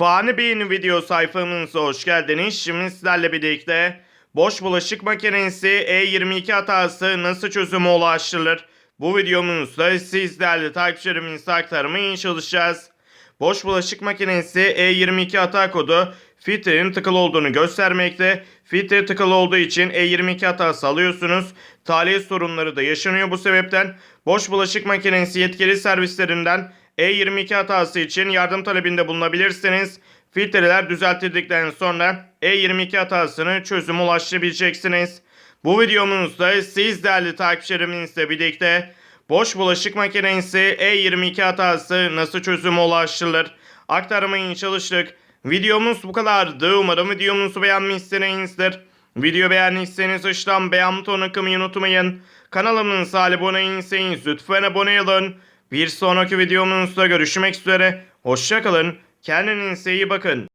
Fani Bey'in video sayfamıza hoş geldiniz. Şimdi sizlerle birlikte boş bulaşık makinesi E22 hatası nasıl çözüme ulaştırılır? Bu videomuzda siz değerli takipçilerimize aktarmaya çalışacağız. Boş bulaşık makinesi E22 hata kodu filtrenin tıkalı olduğunu göstermekte. Filtre tıkalı olduğu için E22 hatası alıyorsunuz. Talih sorunları da yaşanıyor bu sebepten. Boş bulaşık makinesi yetkili servislerinden E22 hatası için yardım talebinde bulunabilirsiniz. Filtreler düzeltildikten sonra E22 hatasını çözüme ulaştırabileceksiniz. Bu videomuzda siz değerli takipçilerimizle birlikte boş bulaşık makinesi E22 hatası nasıl çözüme ulaştırılır aktarmaya çalıştık. Videomuz bu kadardı. Umarım videomuzu beğenmişsinizdir. Video beğendiyseniz aşağıdan beğen butonuna kılmayı unutmayın. Kanalımıza abone değilseniz lütfen abone olun. Bir sonraki videomuzda görüşmek üzere. Hoşçakalın. Kendinize iyi bakın.